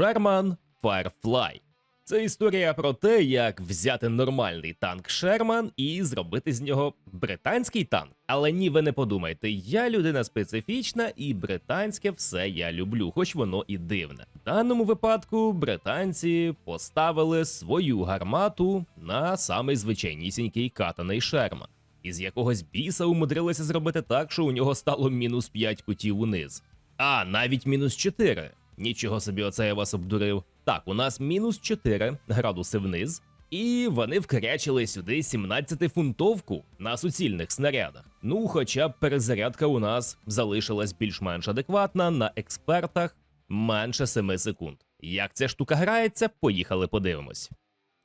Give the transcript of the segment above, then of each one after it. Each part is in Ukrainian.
Sherman Firefly. Це історія про те, як взяти нормальний танк Шерман і зробити з нього британський танк. Але ні, ви не подумайте, я людина специфічна, і британське все я люблю, хоч воно і дивне. В даному випадку британці поставили свою гармату на самий звичайнісінький катаний Шерман. Із якогось біса умудрилися зробити так, що у нього стало мінус 5 кутів униз. А, навіть мінус 4. Нічого собі, оце я вас обдурив. Так, у нас мінус 4 градуси вниз, і вони вкрячили сюди 17-фунтовку на суцільних снарядах. Ну, хоча б перезарядка у нас залишилась більш-менш адекватна на експертах менше 7 секунд. Як ця штука грається, поїхали подивимось.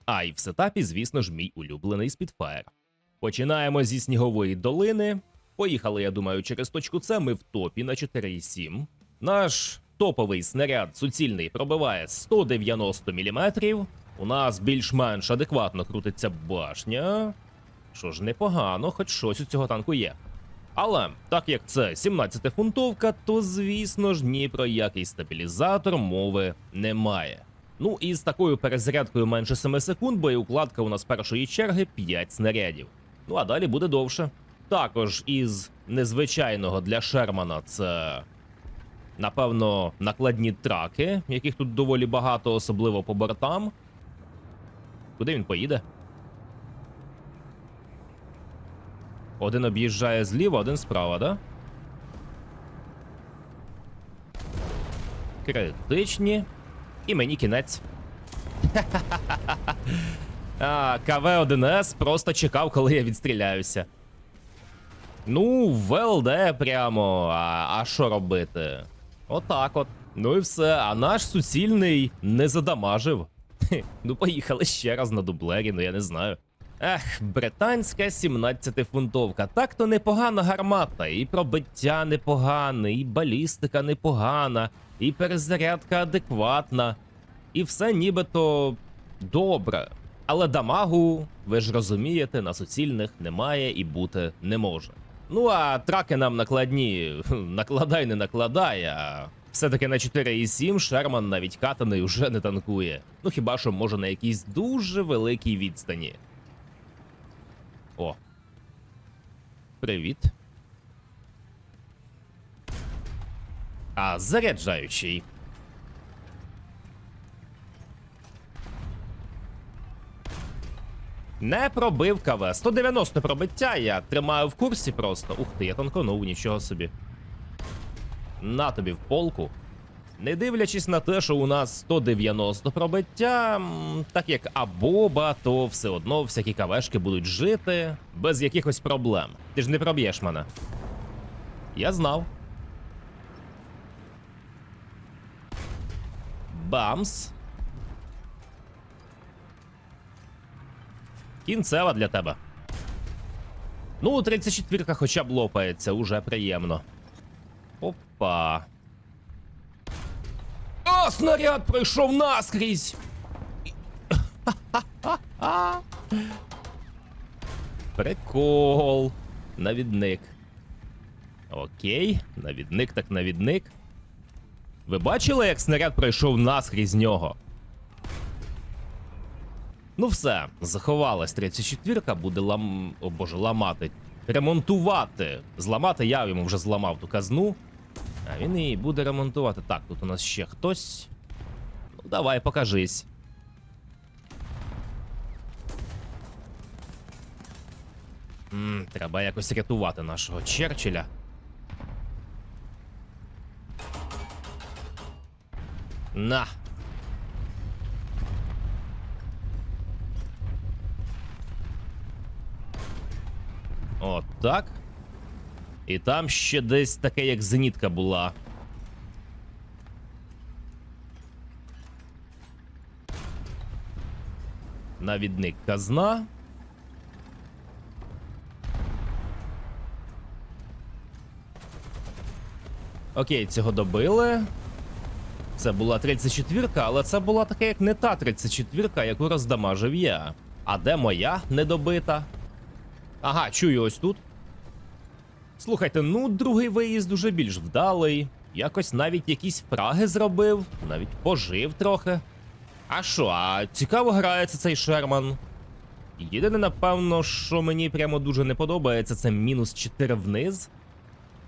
А і в сетапі, звісно ж, мій улюблений Spitfire. Починаємо зі снігової долини. Поїхали, я думаю, через точку С ми в топі на 4,7. Наш топовий снаряд суцільний пробиває 190 мм. У нас більш-менш адекватно крутиться башня. Що ж непогано, хоч щось у цього танку є. Але так як це 17-фунтовка, то звісно ж ні про який стабілізатор мови немає. Ну і з такою перезарядкою менше 7 секунд боєукладка у нас першої черги 5 снарядів. Ну а далі буде довше. Також із незвичайного для Шермана це напевно накладні траки, яких тут доволі багато, особливо по бортам. Куди він поїде? Один об'їжджає зліва, один справа, да? Критичні. І мені кінець. А, КВ-1С просто чекав, коли я відстріляюся. Ну, ВЛД прямо. А що робити? Отак от. Ну і все. А наш суцільний не задамажив. Ну, поїхали ще раз на дублері, ну я не знаю. Ех, британська 17-фунтовка. Так то непогана гармата, і пробиття непогане, і балістика непогана, і перезарядка адекватна. І все нібито добре. Але дамагу, ви ж розумієте, на суцільних немає і бути не може. Ну а траки нам накладні, накладай не накладай, а все-таки на 4,7 Шерман навіть катаний уже не танкує. Ну хіба що може на якійсь дуже великій відстані. О. Привіт. А заряджаючий. Не пробив КВ. 190 пробиття, я тримаю в курсі просто. Ух ти, я танконув, нічого собі. На тобі в полку. Не дивлячись на те, що у нас 190 пробиття, так як Абоба, то все одно всякі кавешки будуть жити без якихось проблем. Ти ж не проб'єш мене. Я знав. Бамс. Кінцева для тебе. Ну, 34-ка хоча б лопається, уже приємно. Опа. О, снаряд пройшов наскрізь! Прикол. Навідник. Окей, навідник так навідник. Ви бачили, як снаряд пройшов наскрізь нього? Ну все, заховалась 34-ка, буде лам. О боже, ламати. Ремонтувати. Зламати я йому вже зламав ту казну. А він і буде ремонтувати. Так, тут у нас ще хтось. Ну, давай, покажись. М, треба якось рятувати нашого Черчилля. На. От так. І там ще десь таке, як зенітка була. Навідник казна. Окей, цього добили. Це була 34-ка, але це була така, як не та 34-ка, яку роздамажив я. А де моя недобита? Ага, чую ось тут. Слухайте, ну другий виїзд уже більш вдалий. Якось навіть якісь фраги зробив, навіть пожив трохи. А що, а цікаво грається цей Шерман. Єдине, напевно, що мені прямо дуже не подобається, це мінус 4 вниз.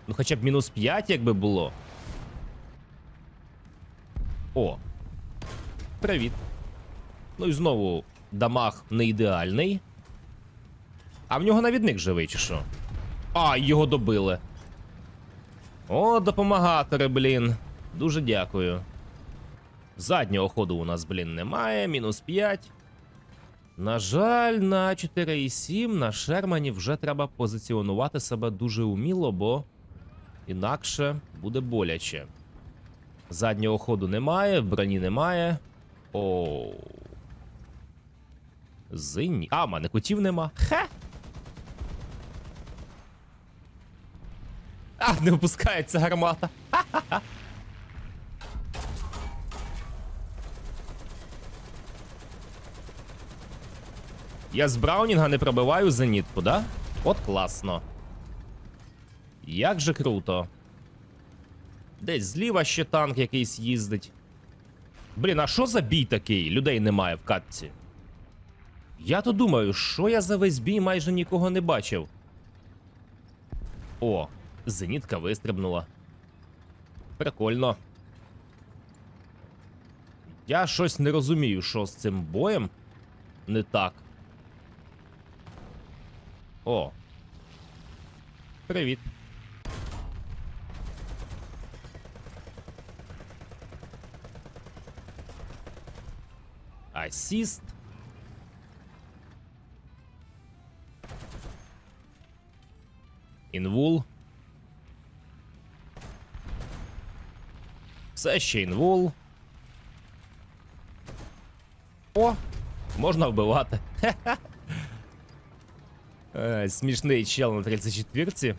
Ну, хоча б мінус 5, якби було. О. Привіт. Ну і знову дамаг не ідеальний. А в нього навідник живий, чи що? А, його добили. О, допомагатори, блін. Дуже дякую. Заднього ходу у нас, блін, немає. Мінус 5. На жаль, на 4,7 на Шермані вже треба позиціонувати себе дуже уміло, бо інакше буде боляче. Заднього ходу немає, броні немає. Оу. Зинні. А, в мене кутів нема. Хе! А, не опускається гармата. Я з Браунінга не пробиваю зенітку, да? От класно. Як же круто. Десь зліва ще танк якийсь їздить. Блін, а що за бій такий? Людей немає в катці. Я то думаю, що я за весь бій майже нікого не бачив. О, зенітка вистрибнула. Прикольно. Я щось не розумію, що з цим боєм не так. О. Привіт. Асіст. Інвул. Все ще інвул. О! Можна вбивати. Е, Смішний чел на 34-ці.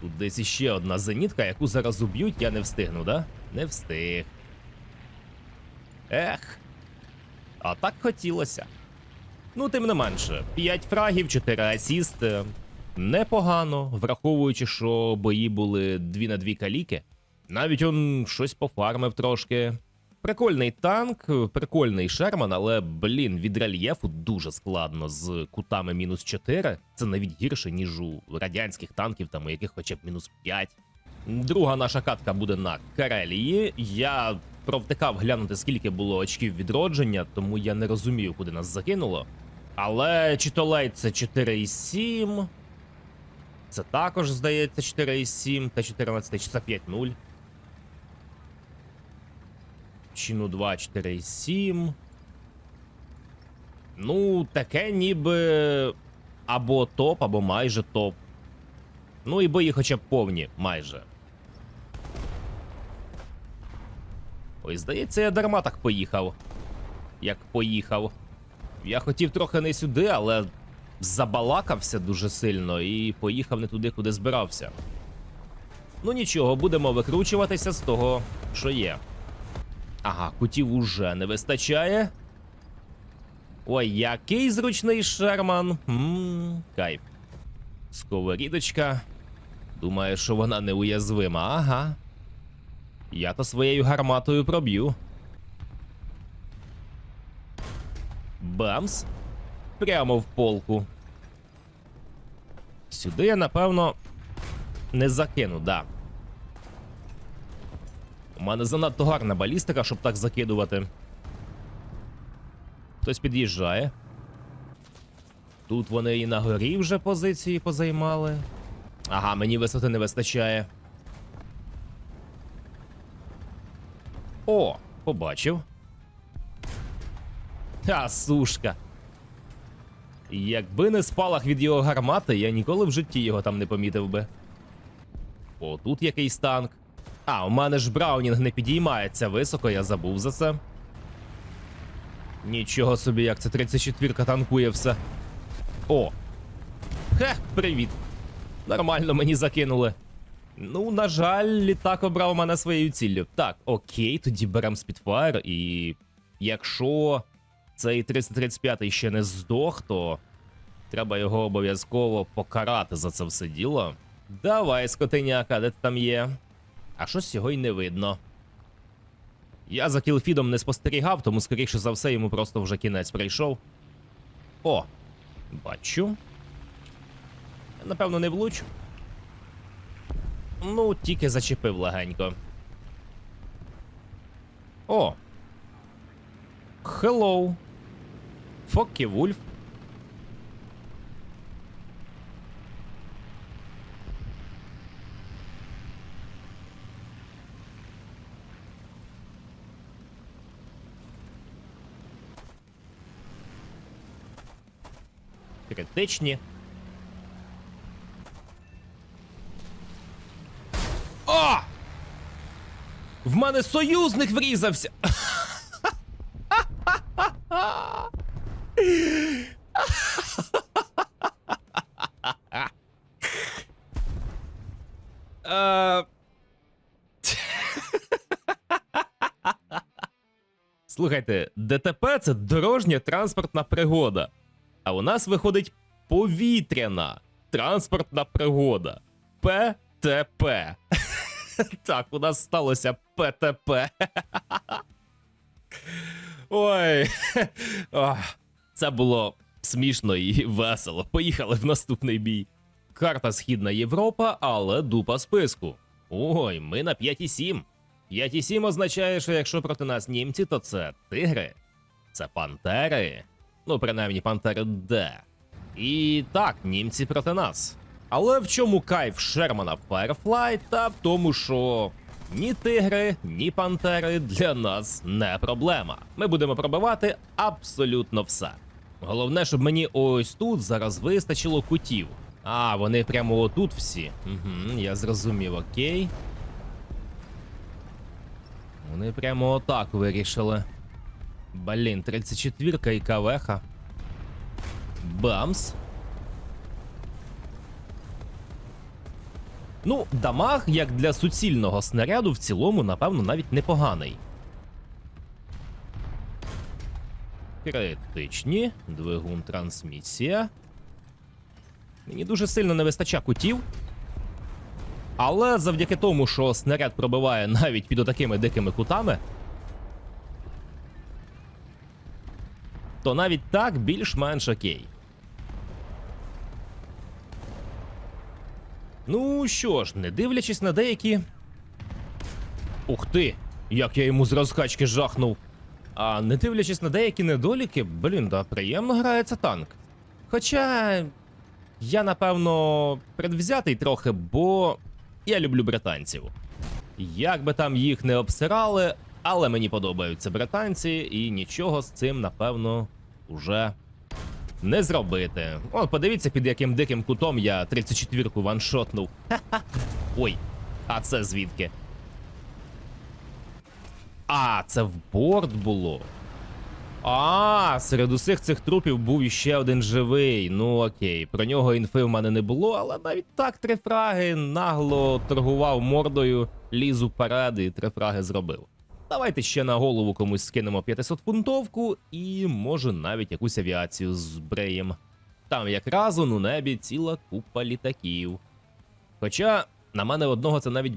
Тут десь іще одна зенітка, яку зараз уб'ють, я не встигну, да? Не встиг. Ех. А так хотілося. Ну, тим не менше, 5 фрагів, 4 асісти. Непогано, враховуючи, що бої були 2 на 2 каліки. Навіть он щось пофармив трошки. Прикольний танк, прикольний Шерман, але, блін, від рельєфу дуже складно з кутами мінус 4. Це навіть гірше, ніж у радянських танків, там у яких хоча б мінус 5. Друга наша катка буде на Карелії. Я провтикав глянути, скільки було очків відродження, тому я не розумію, куди нас закинуло. Але Читолейт це 4,7. Це також, здається, 4,7 та 14, чи це 5,0. Чину 2, 4,7. Ну, таке ніби або топ, або майже топ. Ну і бої хоча б повні, майже. Ой, здається, я дарма так поїхав. Як поїхав. Я хотів трохи не сюди, але забалакався дуже сильно і поїхав не туди, куди збирався. Ну нічого, будемо викручуватися з того, що є. Ага, кутів уже не вистачає. Ой, який зручний Шерман. Ммм, кайф. Сковорідочка. Думаю, що вона неуязвима. Ага. Я то своєю гарматою проб'ю. Бамс. Прямо в полку. Сюди я, напевно, не закину, да. Мене занадто гарна балістика, щоб так закидувати. Хтось під'їжджає. Тут вони і на горі вже позиції позаймали. Ага, мені висоти не вистачає. О, побачив. Ха, сушка. Якби не спалах від його гармати, я ніколи в житті його там не помітив би. О, тут якийсь танк. А, у мене ж Браунінг не підіймається високо, я забув за це. Нічого собі, як це 34-ка танкує все. О! Хе, привіт. Нормально мені закинули. Ну, на жаль, літак обрав мене своєю ціллю. Так, окей, тоді беремо Spitfire, і якщо цей 335 ще не здох, то треба його обов'язково покарати за це все діло. Давай, скотиняка, де ти там є? А щось його й не видно. Я за кілфідом не спостерігав, тому скоріше за все йому просто вже кінець прийшов. О, бачу. Напевно, не влучу. Ну, тільки зачепив легенько. О. Hello. Фоккі Вульф. Критичні. О! В мене союзник врізався. Е, Слухайте, ДТП це дорожня транспортна пригода. А у нас виходить повітряна транспортна пригода. ПТП. Так, у нас сталося ПТП. Ой. Це було смішно і весело. Поїхали в наступний бій. Карта Східна Європа, але дупа списку. Ой, ми на 5,7. 5,7 означає, що якщо проти нас німці, то це тигри. Це пантери. Ну, принаймні, пантери Д. І так, німці проти нас. Але в чому кайф Шермана Firefly, та в тому, що ні тигри, ні пантери для нас не проблема. Ми будемо пробивати абсолютно все. Головне, щоб мені ось тут зараз вистачило кутів. А, вони прямо отут всі. Угу, я зрозумів, окей. Вони прямо отак вирішили. Блін, 34-ка і кавеха. Бамс. Ну, дамаг, як для суцільного снаряду, в цілому, напевно, навіть непоганий. Критичні. Двигун трансмісія. Мені дуже сильно не вистача кутів. Але завдяки тому, що снаряд пробиває навіть під отакими дикими кутами, то навіть так більш-менш окей. Ну що ж, не дивлячись на деякі. Ух ти! Як я йому з розкачки жахнув. А не дивлячись на деякі недоліки, блін, да приємно грається танк. Хоча я, напевно, предвзятий трохи, бо я люблю британців. Як би там їх не обсирали, але мені подобаються британці, і нічого з цим, напевно, уже не зробити. О, подивіться, під яким диким кутом я 34-ку ваншотнув. Ой, а це звідки? А, це в борт було. А, серед усіх цих трупів був іще один живий. Ну окей, про нього інфи в мене не було, але навіть так три фраги нагло торгував мордою, ліз уперед і три фраги зробив. Давайте ще на голову комусь скинемо 500 фунтовку і може навіть якусь авіацію збреєм. Там якраз у небі ціла купа літаків. Хоча на мене одного це навіть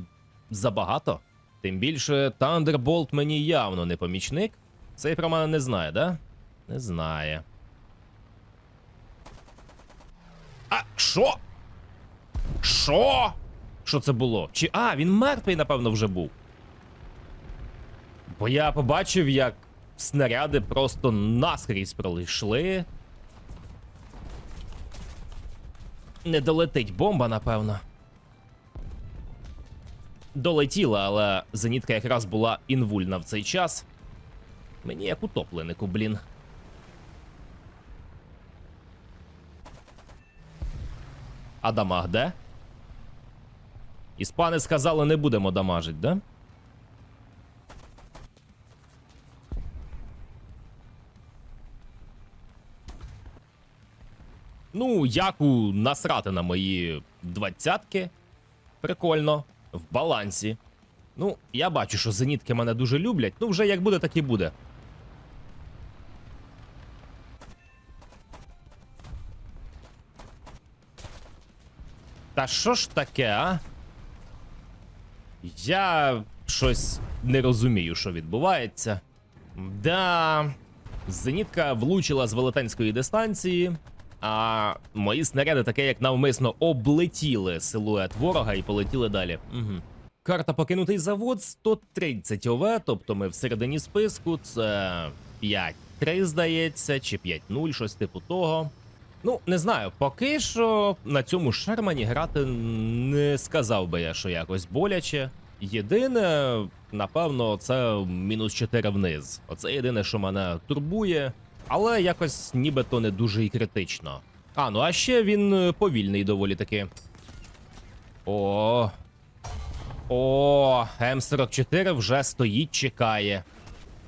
забагато. Тим більше Thunderbolt мені явно не помічник. Цей про мене не знає, да? Не знає. А що? Що? Що це було? Чи. А, він мертвий, напевно, вже був. Бо я побачив, як снаряди просто наскрізь пройшли. Не долетить бомба, напевно. Долетіла, але зенітка якраз була інвульна в цей час. Мені як утопленику, блін. А дамаг де? Іспани сказали, не будемо дамажить, да? Ну, яку насрати на мої двадцятки. Прикольно. В балансі. Ну, я бачу, що зенітки мене дуже люблять. Ну, вже як буде, так і буде. Та що ж таке, а? Я щось не розумію, що відбувається. Да. Зенітка влучила з велетенської дистанції, а мої снаряди таке як навмисно облетіли силует ворога і полетіли далі. Угу. Карта покинутий завод 130 ОВ, тобто ми всередині списку. Це 5-3, здається, чи 5-0, щось типу того. Ну, не знаю, поки що на цьому Шермані грати не сказав би я, що якось боляче. Єдине, напевно, це мінус 4 вниз. Оце єдине, що мене турбує, але якось нібито не дуже і критично. А, ну а ще він е, повільний доволі таки. О. О, М44 вже стоїть, чекає.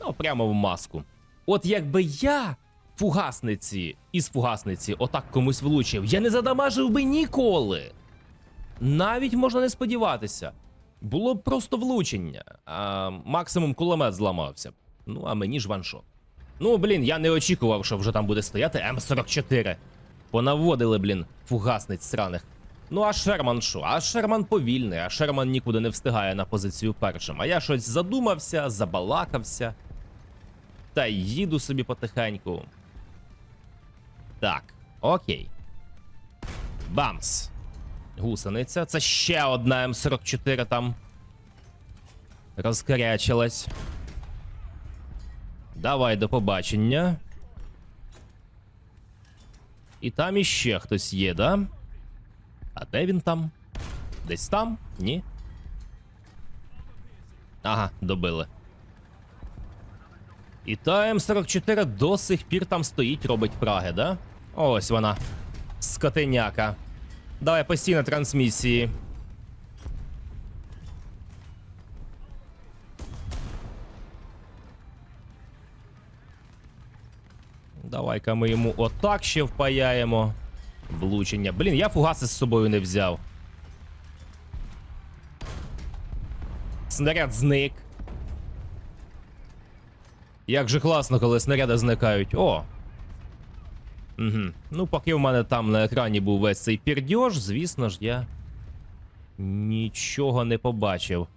Ну, прямо в маску. От якби я фугасниці із фугасниці отак комусь влучив, я не задамажив би ніколи. Навіть можна не сподіватися. Було б просто влучення, а максимум кулемет зламався. Ну, а мені ж ваншот. Ну, блін, я не очікував, що вже там буде стояти М44. Понаводили, блін, фугасниць сраних. Ну, а Шерман що? А Шерман повільний, а Шерман нікуди не встигає на позицію першим. А я щось задумався, забалакався. Та їду собі потихеньку. Так, окей. Бамс. Гусениця. Це ще одна М44 там. Розкарячилась. Давай до побачення. І там іще хтось є, да? А де він там? Десь там? Ні? Ага, добили. І та М44 до сих пір там стоїть, робить праги, да? Ось вона. Скотиняка. Давай постійно трансмісії. Давай-ка ми йому отак ще впаяємо. Влучення. Блін, я фугаси з собою не взяв. Снаряд зник. Як же класно, коли снаряди зникають. О! Угу. Ну, поки в мене там на екрані був весь цей пірдьош, звісно ж, я нічого не побачив.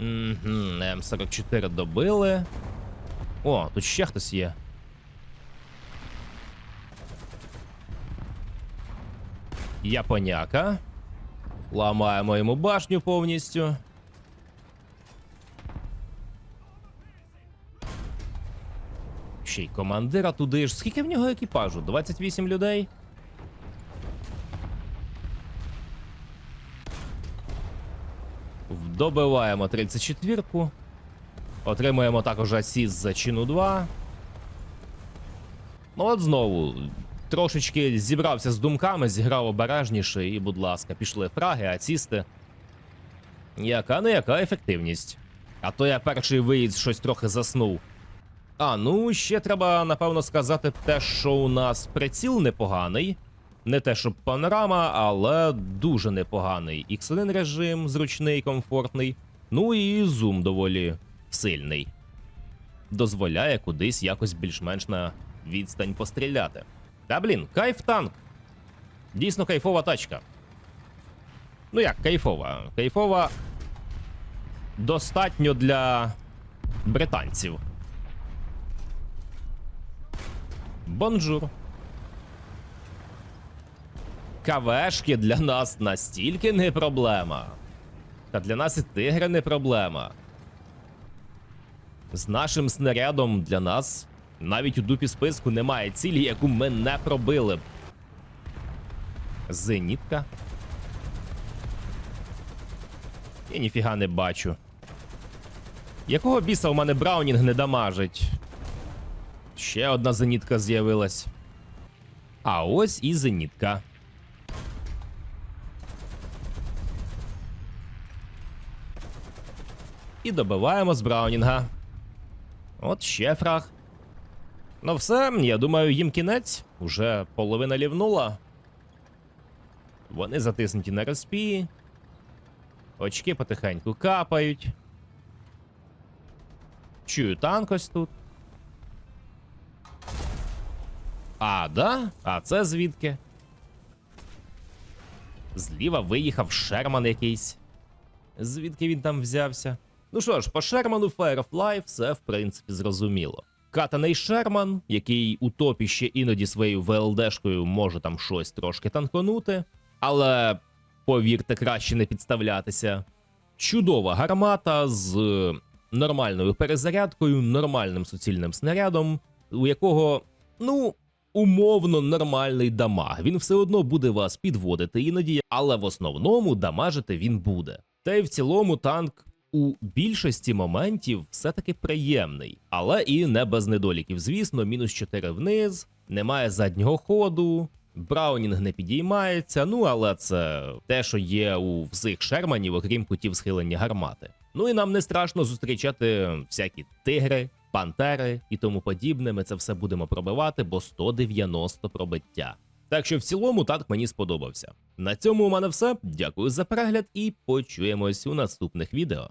Угу, М44 добили. О, тут ще хтось є. Японяка. Ламаємо йому башню повністю. Ще й командира туди ж. Скільки в нього екіпажу? 28 людей? Добиваємо 34-ку. Отримуємо також асіст за чину 2. Ну от знову. Трошечки зібрався з думками, зіграв обережніше, і, будь ласка, пішли фраги, асісти. Яка не яка ефективність. А то я перший виїзд щось трохи заснув. А, ну ще треба напевно сказати те, що у нас приціл непоганий. Не те, щоб панорама, але дуже непоганий. X1 режим зручний, комфортний. Ну і зум доволі сильний. Дозволяє кудись якось більш-менш на відстань постріляти. Та блін, кайф танк. Дійсно кайфова тачка. Ну як, кайфова? Кайфова достатньо для британців. Бонжур. КВшки для нас настільки не проблема. Та для нас і тигри не проблема. З нашим снарядом для нас навіть у дупі списку немає цілі, яку ми не пробили. Зенітка. Я ніфіга не бачу. Якого біса у мене Браунінг не дамажить? Ще одна зенітка з'явилась. А ось і зенітка. І добиваємо з Браунінга. От ще фраг. Ну все, я думаю, їм кінець. Уже половина лівнула. Вони затиснуті на респі. Очки потихеньку капають. Чую танк ось тут. А, да? А це звідки? Зліва виїхав Шерман якийсь. звідки він там взявся. Ну що ж, по Шерману Fire of Life все в принципі зрозуміло. Катаний Шерман, який у топі ще іноді своєю ВЛДшкою може там щось трошки танконути, але повірте, краще не підставлятися. Чудова гармата з е, нормальною перезарядкою, нормальним суцільним снарядом, у якого, ну, умовно нормальний дамаг. Він все одно буде вас підводити іноді, але в основному дамажити він буде. Та й в цілому танк у більшості моментів все-таки приємний, але і не без недоліків. Звісно, мінус 4 вниз, немає заднього ходу. Браунінг не підіймається, ну але це те, що є у всіх шерманів, окрім кутів схилення гармати. Ну і нам не страшно зустрічати всякі тигри, пантери і тому подібне. Ми це все будемо пробивати, бо 190 пробиття. Так що в цілому танк мені сподобався. На цьому у мене все. Дякую за перегляд і почуємось у наступних відео.